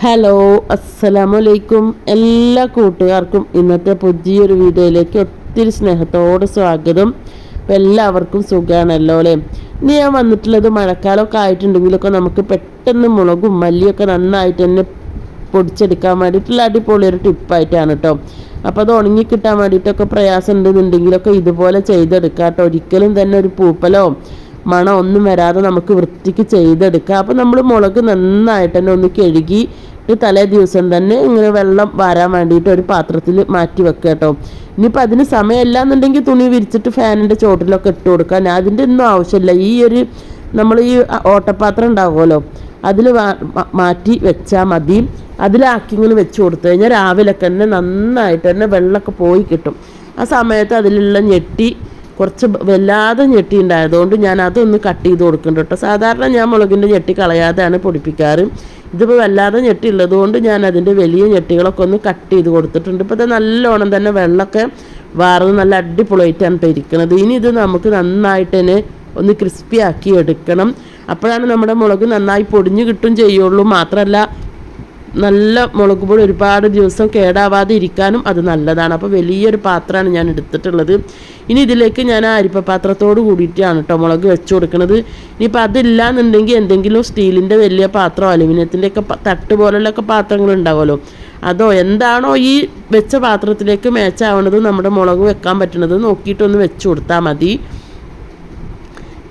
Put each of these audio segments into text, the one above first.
Hello അസ്സലാമലൈക്കും എല്ലാ കൂട്ടുകാർക്കും ഇന്നത്തെ പുതിയൊരു വീഡിയോയിലേക്ക് ഒത്തിരി സ്നേഹത്തോടെ സ്വാഗതം. അപ്പം എല്ലാവർക്കും സുഖമാണല്ലോ അല്ലേ? ഇനി ഞാൻ വന്നിട്ടുള്ളത് മഴക്കാലമൊക്കെ ആയിട്ടുണ്ടെങ്കിലൊക്കെ നമുക്ക് പെട്ടെന്ന് മുളകും മല്ലിയൊക്കെ നന്നായിട്ട് തന്നെ പൊടിച്ചെടുക്കാൻ വേണ്ടിയിട്ടുള്ള അടിപൊളി ഒരു ടിപ്പായിട്ടാണ് കേട്ടോ. അപ്പോൾ അത് ഉണങ്ങി കിട്ടാൻ വേണ്ടിയിട്ടൊക്കെ പ്രയാസം ഉണ്ടെന്നുണ്ടെങ്കിലൊക്കെ ഇതുപോലെ ചെയ്തെടുക്കാം കേട്ടോ. ഒരിക്കലും തന്നെ ഒരു പൂപ്പലോ മണം ഒന്നും വരാതെ നമുക്ക് വൃത്തിക്ക് ചെയ്തെടുക്കാം അപ്പോൾ നമ്മൾ മുളക് നന്നായിട്ട് തന്നെ ഒന്ന് കഴുകി തലേ ദിവസം തന്നെ ഇങ്ങനെ വെള്ളം വാരാൻ വേണ്ടിയിട്ട് ഒരു പാത്രത്തിൽ മാറ്റി വെക്കുക കേട്ടോ. ഇനിയിപ്പോൾ അതിന് സമയമില്ല എന്നുണ്ടെങ്കിൽ തുണി വിരിച്ചിട്ട് ഫാനിന്റെ ചോട്ടിലൊക്കെ ഇട്ട് കൊടുക്കുക. ഞാൻ അതിന്റെ ഒന്നും ആവശ്യമില്ല. ഈ ഒരു നമ്മൾ ഈ ഓട്ടപാത്രം ഉണ്ടാവുമല്ലോ അതിൽ മാറ്റി വെച്ചാൽ മതി. അതിലാക്കി ഇങ്ങനെ വെച്ച് കൊടുത്തു കഴിഞ്ഞാൽ രാവിലെ തന്നെ നന്നായിട്ട് തന്നെ വെള്ളമൊക്കെ പോയി കിട്ടും. ആ സമയത്ത് അതിലുള്ള ഞെട്ടി കുറച്ച് വല്ലാതെ ഞെട്ടി ഉണ്ടായതുകൊണ്ട് ഞാൻ അതൊന്ന് കട്ട് ചെയ്ത് കൊടുക്കുന്നുണ്ട് കേട്ടോ. സാധാരണ ഞാൻ മുളകിന്റെ ഞെട്ടി കളയാതെയാണ് പൊടിപ്പിക്കാറ്. ഇതിപ്പോൾ വല്ലാതെ ഞെട്ടി ഉള്ളതുകൊണ്ട് ഞാൻ അതിന്റെ വലിയ ഞെട്ടികളൊക്കെ ഒന്ന് കട്ട് ചെയ്ത് കൊടുത്തിട്ടുണ്ട്. ഇപ്പോൾ ഇത് നല്ലോണം തന്നെ വെള്ളമൊക്കെ വാർന്ന് നല്ല അടിപൊളിയായിട്ടാണ് ഇരിക്കുന്നത് ഇനി ഇത് നമുക്ക് നന്നായിട്ട് തന്നെ ഒന്ന് ക്രിസ്പി ആക്കി എടുക്കണം. അപ്പോഴാണ് നമ്മുടെ മുളക് നന്നായി പൊടിഞ്ഞ് കിട്ടും ചെയ്യുള്ളൂ. മാത്രമല്ല നല്ല മുളക് പൊടി ഒരുപാട് ദിവസം കേടാവാതെ ഇരിക്കാനും അത് നല്ലതാണ്. അപ്പോൾ വലിയൊരു പാത്രമാണ് ഞാൻ എടുത്തിട്ടുള്ളത്. ഇനി ഇതിലേക്ക് ഞാൻ ആ അരിപ്പ പാത്രത്തോട് കൂടിയിട്ടാണ് കേട്ടോ മുളക് വെച്ച് കൊടുക്കുന്നത്. ഇനിയിപ്പോൾ അതില്ല എന്നുണ്ടെങ്കിൽ എന്തെങ്കിലും സ്റ്റീലിന്റെ വലിയ പാത്രമോ അലുമിനിയത്തിന്റെ ഒക്കെ തട്ട് പോലുള്ളൊക്കെ പാത്രങ്ങൾ ഉണ്ടാവുമല്ലോ. അതോ എന്താണോ ഈ വെച്ച പാത്രത്തിലേക്ക് മേച്ചാവണത് നമ്മുടെ മുളക് വെക്കാൻ പറ്റണത് നോക്കിയിട്ടൊന്ന് വെച്ച് കൊടുത്താൽ മതി.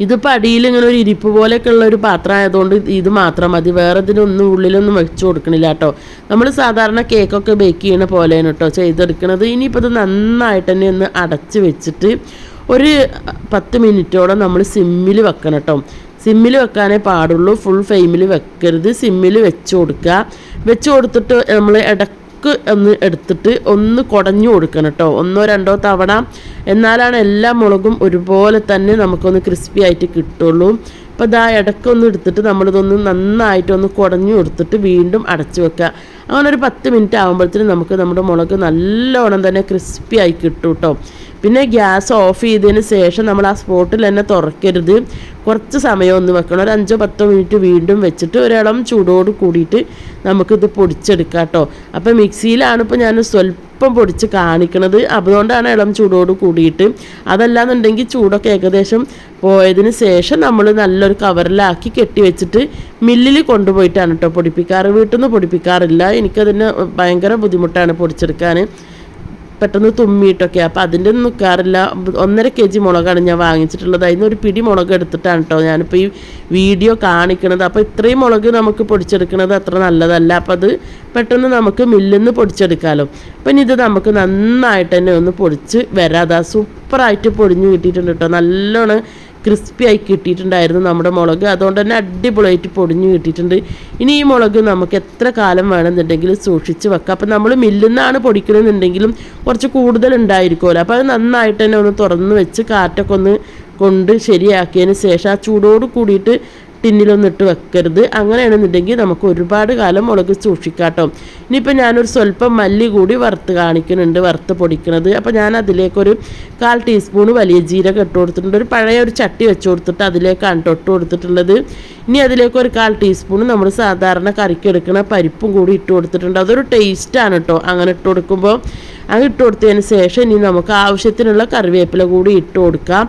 ഇതിപ്പോൾ അടിയിൽ ഇങ്ങനെ ഒരു ഇരിപ്പ് പോലെയൊക്കെ ഉള്ള ഒരു പാത്രം ആയതുകൊണ്ട് ഇത് മാത്രം മതി. വേറെ ഇതിനൊന്നും ഉള്ളിലൊന്നും വെച്ച് കൊടുക്കണില്ല കേട്ടോ. നമ്മൾ സാധാരണ കേക്കൊക്കെ ബേക്ക് ചെയ്യണ പോലെയാണ് കേട്ടോ ചെയ്തെടുക്കുന്നത് ഇനിയിപ്പോൾ ഇത് നന്നായിട്ട് തന്നെ ഒന്ന് അടച്ച് വെച്ചിട്ട് ഒരു പത്ത് മിനിറ്റോടെ നമ്മൾ സിമ്മിൽ വെക്കണം കേട്ടോ. സിമ്മിൽ വെക്കാനേ പാടുള്ളൂ. ഫുൾ ഫ്ലെയിമിൽ വെക്കരുത്. സിമ്മിൽ വെച്ച് കൊടുക്കുക. വെച്ച് കൊടുത്തിട്ട് നമ്മൾ ഇടയ്ക്ക് ഒന്ന് എടുത്തിട്ട് ഒന്ന് കുടഞ്ഞു കൊടുക്കണം കേട്ടോ. ഒന്നോ രണ്ടോ തവണ. എന്നാലാണ് എല്ലാ മുളകും ഒരുപോലെ തന്നെ നമുക്കൊന്ന് ക്രിസ്പി ആയിട്ട് കിട്ടുള്ളൂ. അപ്പോൾ ഇതാ ഇടയ്ക്കൊന്ന് എടുത്തിട്ട് നമ്മളിതൊന്ന് നന്നായിട്ടൊന്ന് കുടഞ്ഞു കൊടുത്തിട്ട് വീണ്ടും അടച്ചു വെക്കുക. അങ്ങനെ ഒരു പത്ത് മിനിറ്റ് ആകുമ്പോഴത്തേനും നമുക്ക് നമ്മുടെ മുളക് നല്ലോണം തന്നെ ക്രിസ്പി ആയി കിട്ടും കേട്ടോ പിന്നെ ഗ്യാസ് ഓഫ് ചെയ്തതിന് ശേഷം നമ്മൾ ആ സ്പോട്ടിൽ തന്നെ തുറക്കരുത്. കുറച്ച് സമയം ഒന്ന് വെക്കണം. ഒരു അഞ്ചോ പത്തോ മിനിറ്റ് വീണ്ടും വെച്ചിട്ട് ഒരിളം ചൂടോട് കൂടിയിട്ട് നമുക്കിത് പൊടിച്ചെടുക്കാം കേട്ടോ അപ്പോൾ മിക്സിയിലാണ് ഇപ്പോൾ ഞാൻ സ്വല്പം പൊടിച്ച് കാണിക്കണത്. അതുകൊണ്ടാണ് ഇളം ചൂടോട് കൂടിയിട്ട്. അതല്ലാന്നുണ്ടെങ്കിൽ ചൂടൊക്കെ ഏകദേശം പോയതിന് ശേഷം നമ്മൾ നല്ലൊരു കവറിലാക്കി കെട്ടി വെച്ചിട്ട് മില്ലിൽ കൊണ്ടുപോയിട്ടാണ് കേട്ടോ പൊടിപ്പിക്കാറ്. വീട്ടിൽ നിന്ന് പൊടിപ്പിക്കാറില്ല. എനിക്കതിന് ഭയങ്കര ബുദ്ധിമുട്ടാണ് പൊടിച്ചെടുക്കാൻ പെട്ടെന്ന് തുമ്മിയിട്ടൊക്കെ. അപ്പോൾ അതിന്റെ ഒന്നും നിൽക്കാറില്ല ഒന്നര കെ ജി മുളകാണ് ഞാൻ വാങ്ങിച്ചിട്ടുള്ളത്. അതിന് ഒരു പിടി മുളക് എടുത്തിട്ടാണ് കേട്ടോ ഞാനിപ്പോൾ ഈ വീഡിയോ കാണിക്കണത്. അപ്പോൾ ഇത്രയും മുളക് നമുക്ക് പൊടിച്ചെടുക്കുന്നത് അത്ര നല്ലതല്ല. അപ്പോൾ അത് പെട്ടെന്ന് നമുക്ക് മില്ലിൽ നിന്ന് പൊടിച്ചെടുക്കാമല്ലോ അപ്പം ഇനി ഇത് നമുക്ക് നന്നായിട്ട് തന്നെ ഒന്ന് പൊടിച്ച് വരാതാ സൂപ്പറായിട്ട് പൊടിഞ്ഞു കിട്ടിയിട്ടുണ്ട് കേട്ടോ നല്ലോണം ക്രിസ്പി ആയി കിട്ടിയിട്ടുണ്ടായിരുന്നു നമ്മുടെ മുളക്. അതുകൊണ്ട് തന്നെ അടിപൊളിയായിട്ട് പൊടിഞ്ഞു കിട്ടിയിട്ടുണ്ട്. ഇനി ഈ മുളക് നമുക്ക് എത്ര കാലം വേണമെന്നുണ്ടെങ്കിലും സൂക്ഷിച്ച് വെക്കാം. അപ്പം നമ്മൾ മില്ലുന്നാണ് പൊടിക്കണമെന്നുണ്ടെങ്കിലും കുറച്ച് കൂടുതൽ ഉണ്ടായിരിക്കുമല്ലോ. അപ്പോൾ അത് നന്നായിട്ട് തന്നെ ഒന്ന് തുറന്ന് വെച്ച് കാറ്റൊക്കെ ഒന്ന് കൊണ്ട് ശരിയാക്കിയതിന് ശേഷം ആ ചൂടോട് കൂടിയിട്ട് ടിന്നിലൊന്നും ഇട്ട് വെക്കരുത്. അങ്ങനെയാണെന്നുണ്ടെങ്കിൽ നമുക്ക് ഒരുപാട് കാലം മുളക് സൂക്ഷിക്കാട്ടോ. ഇനിയിപ്പോൾ ഞാനൊരു സ്വല്പം മല്ലി കൂടി വറുത്ത് കാണിക്കുന്നുണ്ട് വറുത്ത് പൊടിക്കുന്നത് അപ്പോൾ ഞാൻ അതിലേക്കൊരു കാൽ ടീസ്പൂൺ വലിയ ജീരകം ഇട്ട് കൊടുത്തിട്ടുണ്ട്. ഒരു പഴയ ഒരു ചട്ടി വെച്ച് കൊടുത്തിട്ട് അതിലേക്കാണ് തൊട്ട് കൊടുത്തിട്ടുള്ളത്. ഇനി അതിലേക്ക് ഒരു കാൽ ടീസ്പൂൺ നമ്മൾ സാധാരണ കറിക്ക് എടുക്കുന്ന പരിപ്പും കൂടി ഇട്ട് കൊടുത്തിട്ടുണ്ട്. അതൊരു ടേസ്റ്റാണ് കേട്ടോ അങ്ങനെ ഇട്ട് കൊടുക്കുമ്പോൾ അങ്ങനെ ഇട്ട് കൊടുത്തതിന് ശേഷം ഇനി നമുക്ക് ആവശ്യത്തിനുള്ള കറിവേപ്പില കൂടി ഇട്ട് കൊടുക്കാം.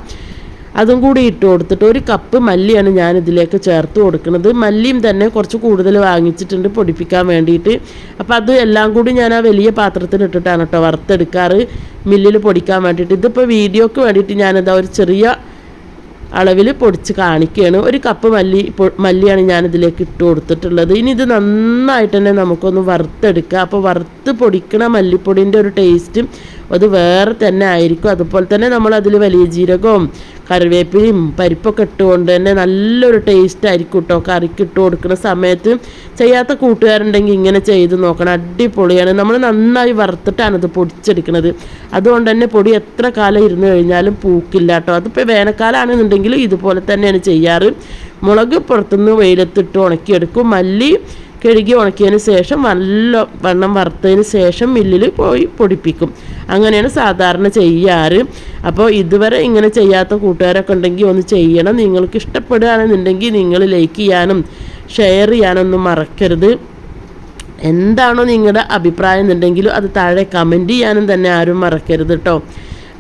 അതും കൂടി ഇട്ട് കൊടുത്തിട്ട് ഒരു കപ്പ് മല്ലിയാണ് ഞാൻ ഇതിലേക്ക് ചേർത്ത് കൊടുക്കുന്നത്. മല്ലിയും തന്നെ കുറച്ച് കൂടുതൽ വാങ്ങിച്ചിട്ടുണ്ട് പൊടിപ്പിക്കാൻ വേണ്ടിയിട്ട്. അപ്പോൾ അത് എല്ലാം കൂടി ഞാൻ ആ വലിയ പാത്രത്തിൽ ഇട്ടിട്ടാണ് കേട്ടോ വറുത്തെടുക്കാറ് മില്ലിൽ പൊടിക്കാൻ വേണ്ടിയിട്ട്. ഇതിപ്പോൾ വീഡിയോക്ക് വേണ്ടിയിട്ട് ഞാനിതാ ഒരു ചെറിയ അളവിൽ പൊടിച്ച് കാണിക്കുകയാണ്. ഒരു കപ്പ് മല്ലി മല്ലിയാണ് ഞാൻ ഇതിലേക്ക് ഇട്ട് കൊടുത്തിട്ടുള്ളത്. ഇനി ഇത് നന്നായിട്ട് തന്നെ നമുക്കൊന്ന് വറുത്തെടുക്കുക അപ്പോൾ വറുത്ത് പൊടിക്കണ മല്ലിപ്പൊടിന്റെ ഒരു ടേസ്റ്റും അത് വേറെ തന്നെ ആയിരിക്കും. അതുപോലെ തന്നെ നമ്മൾ അതിൽ വലിയ ജീരകവും കറിവേപ്പിലയും പരിപ്പൊക്കെ ഇട്ടുകൊണ്ട് തന്നെ നല്ലൊരു ടേസ്റ്റ് ആയിരിക്കും കേട്ടോ കറിക്ക് ഇട്ട് കൊടുക്കുന്ന സമയത്ത്. ചെയ്യാത്ത കൂട്ടുകാരുണ്ടെങ്കിൽ ഇങ്ങനെ ചെയ്ത് നോക്കണം. അടിപൊളിയാണ്. നമ്മൾ നന്നായി വറുത്തിട്ടാണ് ഇത് പൊടിച്ചെടുക്കുന്നത് അതുകൊണ്ട് തന്നെ പൊടി എത്ര കാലം ഇരുന്ന് കഴിഞ്ഞാലും പൂക്കില്ല കേട്ടോ അതിപ്പോൾ വേനൽക്കാലമാണെന്നുണ്ടെങ്കിൽ ഇതുപോലെ തന്നെയാണ് ചെയ്യാറ്. മുളക് പുറത്തുനിന്ന് വെയിലത്തിട്ട് ഉണക്കിയെടുക്കും. മല്ലി കഴുകി ഉണക്കിയതിന് ശേഷം നല്ല വണ്ണം വറുത്തതിന് ശേഷം മില്ലിൽ പോയി പൊടിപ്പിക്കും. അങ്ങനെയാണ് സാധാരണ ചെയ്യാറ്. അപ്പോൾ ഇതുവരെ ഇങ്ങനെ ചെയ്യാത്ത കൂട്ടുകാരൊക്കെ ഉണ്ടെങ്കിൽ ഒന്ന് ചെയ്യണം. നിങ്ങൾക്ക് ഇഷ്ടപ്പെടുകയാണെന്നുണ്ടെങ്കിൽ നിങ്ങൾ ലൈക്ക് ചെയ്യാനും ഷെയർ ചെയ്യാനൊന്നും മറക്കരുത്. എന്താണോ നിങ്ങളുടെ അഭിപ്രായം എന്നുണ്ടെങ്കിലും അത് താഴെ കമന്റ് ചെയ്യാനും തന്നെ ആരും മറക്കരുത് കേട്ടോ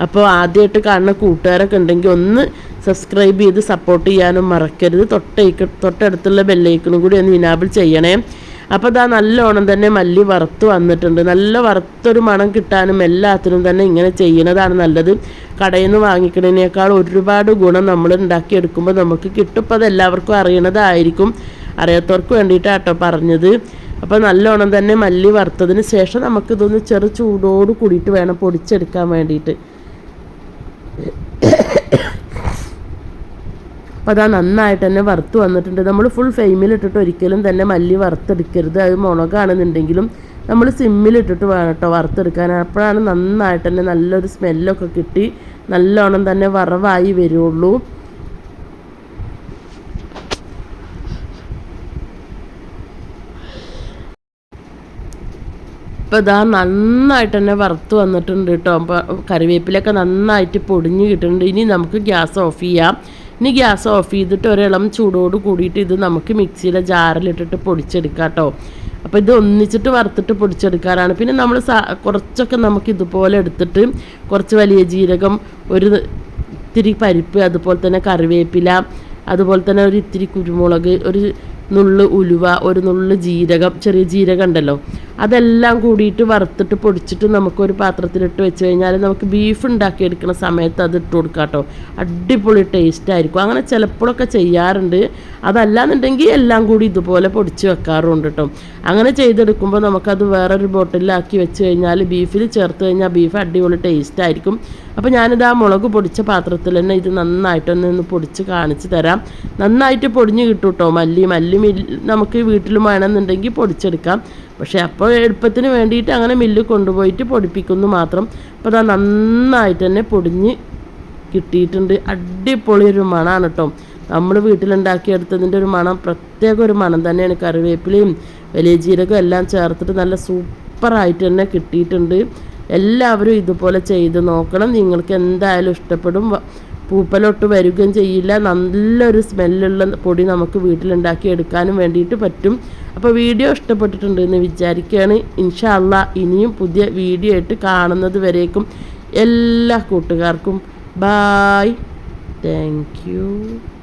അപ്പോൾ ആദ്യമായിട്ട് കാണുന്ന കൂട്ടുകാരൊക്കെ ഉണ്ടെങ്കിൽ ഒന്ന് സബ്സ്ക്രൈബ് ചെയ്ത് സപ്പോർട്ട് ചെയ്യാനും മറക്കരുത്. തൊട്ടേക്ക് തൊട്ടടുത്തുള്ള ബെല്ലൈക്കണും കൂടി ഒന്ന് ഇനാബിൾ ചെയ്യണേ. അപ്പോൾ ഇതാ നല്ലോണം തന്നെ മല്ലി വറുത്ത് വന്നിട്ടുണ്ട്. നല്ല വറുത്തൊരു മണം കിട്ടാനും എല്ലാത്തിനും തന്നെ ഇങ്ങനെ ചെയ്യുന്നതാണ് നല്ലത്. കടയിൽ നിന്ന് വാങ്ങിക്കുന്നതിനേക്കാൾ ഒരുപാട് ഗുണം നമ്മൾ ഉണ്ടാക്കിയെടുക്കുമ്പോൾ നമുക്ക് കിട്ടും. അപ്പോൾ അത് എല്ലാവർക്കും അറിയണതായിരിക്കും. അറിയാത്തവർക്ക് വേണ്ടിയിട്ടാട്ടോ പറഞ്ഞത്. അപ്പോൾ നല്ലോണം തന്നെ മല്ലി വറുത്തതിന് ശേഷം നമുക്കിതൊന്ന് ചെറു ചൂടോട് കൂടിയിട്ട് വേണം പൊടിച്ചെടുക്കാൻ വേണ്ടിയിട്ട്. അപ്പോൾ അതാ നന്നായിട്ട് തന്നെ വറുത്ത് വന്നിട്ടുണ്ട്. നമ്മൾ ഫുൾ ഫ്ലെയിമിലിട്ടിട്ട് ഒരിക്കലും തന്നെ മല്ലി വറുത്തെടുക്കരുത്. അത് മുളകാണെന്നുണ്ടെങ്കിലും നമ്മൾ സിമ്മിലിട്ടിട്ട് വേണം കേട്ടോ വറുത്തെടുക്കാൻ. അപ്പോഴാണ് നന്നായിട്ട് തന്നെ നല്ലൊരു സ്മെല്ലൊക്കെ കിട്ടി. നല്ലോണം തന്നെ വറവായി വരുള്ളൂ. ഇപ്പോൾ ഇതാ നന്നായിട്ട് തന്നെ വറുത്ത് വന്നിട്ടുണ്ട് കേട്ടോ അപ്പോൾ കറിവേപ്പിലൊക്കെ നന്നായിട്ട് പൊടിഞ്ഞ് കിട്ടുന്നുണ്ട്. ഇനി നമുക്ക് ഗ്യാസ് ഓഫ് ചെയ്യാം. ഇനി ഗ്യാസ് ഓഫ് ചെയ്തിട്ട് ഒരിളം ചൂടോട് കൂടിയിട്ട് ഇത് നമുക്ക് മിക്സിയിലെ ജാറിലിട്ടിട്ട് പൊടിച്ചെടുക്കാം കേട്ടോ അപ്പോൾ ഇത് ഒന്നിച്ചിട്ട് വറുത്തിട്ട് പൊടിച്ചെടുക്കാറാണ്. പിന്നെ നമ്മൾ കുറച്ചൊക്കെ നമുക്ക് ഇതുപോലെ എടുത്തിട്ട് കുറച്ച് വലിയ ജീരകം ഒരു ഇത്തിരി പരിപ്പ് അതുപോലെ തന്നെ കറിവേപ്പില അതുപോലെ തന്നെ ഒരു ഇത്തിരി കുരുമുളക് ഒരു നുള്ള് ഉലുവ ഒരു നുള്ള് ജീരകം ചെറിയ ജീരകം ഉണ്ടല്ലോ. അതെല്ലാം കൂടിയിട്ട് വറുത്തിട്ട് പൊടിച്ചിട്ട് നമുക്കൊരു പാത്രത്തിലിട്ട് വെച്ച് കഴിഞ്ഞാൽ നമുക്ക് ബീഫ് ഉണ്ടാക്കിയെടുക്കുന്ന സമയത്ത് അത് ഇട്ട് കൊടുക്കാം കേട്ടോ. അടിപൊളി ടേസ്റ്റ് ആയിരിക്കും. അങ്ങനെ ചിലപ്പോഴൊക്കെ ചെയ്യാറുണ്ട്. അതല്ലാന്നുണ്ടെങ്കിൽ എല്ലാം കൂടി ഇതുപോലെ പൊടിച്ച് വെക്കാറുണ്ട് കേട്ടോ. അങ്ങനെ ചെയ്തെടുക്കുമ്പോൾ നമുക്കത് വേറൊരു ബോട്ടിലാക്കി വെച്ച് കഴിഞ്ഞാൽ ബീഫിൽ ചേർത്ത് കഴിഞ്ഞാൽ ബീഫ് അടിപൊളി ടേസ്റ്റ് ആയിരിക്കും. അപ്പോൾ ഞാനിത് ആ മുളക് പൊടിച്ച പാത്രത്തിൽ തന്നെ ഇത് നന്നായിട്ടൊന്ന് പൊടിച്ച് കാണിച്ച് തരാം. നന്നായിട്ട് പൊടിഞ്ഞ് കിട്ടും കേട്ടോ മല്ലി. മല്ലി മില്ല് നമുക്ക് വീട്ടിൽ വേണമെന്നുണ്ടെങ്കിൽ പൊടിച്ചെടുക്കാം. പക്ഷേ അപ്പോൾ എളുപ്പത്തിന് വേണ്ടിയിട്ട് അങ്ങനെ മില്ല് കൊണ്ടുപോയിട്ട് പൊടിപ്പിക്കുന്നു മാത്രം. അപ്പോൾ അത് നന്നായിട്ട് തന്നെ പൊടിഞ്ഞ് കിട്ടിയിട്ടുണ്ട്. അടിപൊളി ഒരു മണമാണ് കേട്ടോ. നമ്മൾ വീട്ടിലുണ്ടാക്കിയെടുത്തതിന്റെ ഒരു മണം പ്രത്യേക ഒരു മണം തന്നെയാണ് കറിവേപ്പിലയും വലിയ ജീരകം എല്ലാം ചേർത്തിട്ട് നല്ല സൂപ്പറായിട്ട് തന്നെ കിട്ടിയിട്ടുണ്ട്. എല്ലാവരും ഇതുപോലെ ചെയ്ത് നോക്കണം. നിങ്ങൾക്ക് എന്തായാലും ഇഷ്ടപ്പെടും. പൂപ്പലൊട്ട് വരികയും ചെയ്യില്ല. നല്ലൊരു സ്മെല്ലുള്ള പൊടി നമുക്ക് വീട്ടിലുണ്ടാക്കി എടുക്കാനും വേണ്ടിയിട്ട് പറ്റും. അപ്പോൾ വീഡിയോ ഇഷ്ടപ്പെട്ടിട്ടുണ്ട് എന്ന് വിചാരിക്കുകയാണ്. ഇൻഷാ അള്ളാ ഇനിയും പുതിയ വീഡിയോ ആയിട്ട് കാണുന്നത് വരേക്കും. എല്ലാ കൂട്ടുകാർക്കും. Bye thank